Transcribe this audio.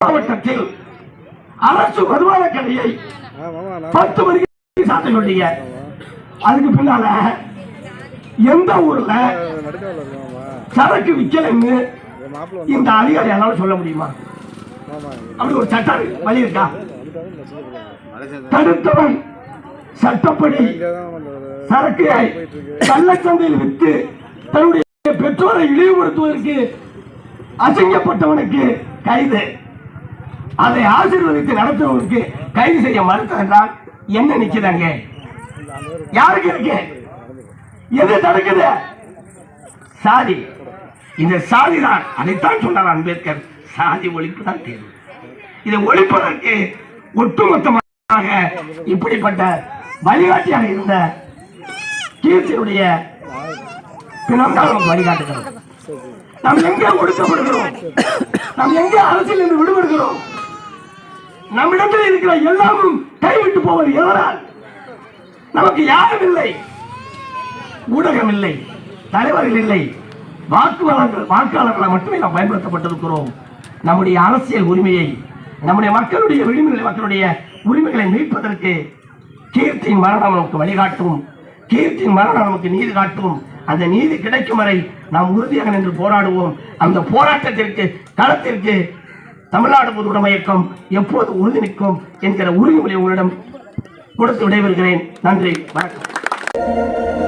மாவட்டத்தில் அரசு மதுபான கடையை பத்து மணிக்கு சாத்த சொல்லிங்க அதுக்கு பின்னால எந்த ஊர்ல சரக்கு விக்கலைன்னு இந்த அதிகாரி வந்து சொல்ல முடியுமா? அப்படி ஒரு சட்டம் வழி இருக்கா? தடுத்தவன் சட்டப்படி இங்கே சரக்கு கள்ளச்சந்தையில் விற்று தன்னுடைய பெற்றோரை இழிவுபடுத்துவதற்கு அசிங்கப்பட்டவனுக்கு கைது. அதை ஆசீர்வதித்து நடத்துவதற்கு கைது செய்ய மறுத்ததென்றால் என்ன நிக்குதாங்க யாருக்கு இருக்கு? எது தடுக்குது? சாதி. இந்த சாதி தான் அதைத்தான் சொன்னார் அம்பேத்கர். சாதி ஒழிப்பு தான் தேர்வு. இதை ஒழிப்பதற்கு ஒட்டுமொத்தமாக இப்படிப்பட்ட வழிகாட்டியாக இருந்த கீர்த்தியுடைய பிணம் நமக்கு வழிகாட்டுகிறது. நாம் எங்கே ஒடுக்கப்படுகிறோம்? நாம் எங்கே அரசியல் இருந்து விடுபடுகிறோம்? நம்மிடத்தில் இருக்கிற எல்லாமும் கைவிட்டு போவது எவரால்? நமக்கு யாரும் இல்லை. ஊடகம் இல்லை. தலைவர்கள் இல்லை. வாக்குவாளர்கள் வாக்காளர்களை மட்டுமே நாம் பயன்படுத்தப்பட்டிருக்கிறோம். நம்முடைய அரசியல் உரிமையை நம்முடைய மக்களுடைய விளிம்புகளை மக்களுடைய உரிமைகளை மீட்பதற்கு கீர்த்தியின் மரணம் நமக்கு வழிகாட்டும். கீர்த்தியின் மரணம் நமக்கு நீதி காட்டும். அந்த நீதி கிடைக்கும் வரை நாம் உறுதியாக நின்று போராடுவோம். அந்த போராட்டத்திற்கு களத்திற்கு தமிழ்நாடு பொதுவுடைமை இயக்கம் எப்போது உறுதி நிற்கும் என்கிற உறுதிமொழி உங்களிடம் கொடுத்து விடைபெறுகிறேன். நன்றி. வணக்கம்.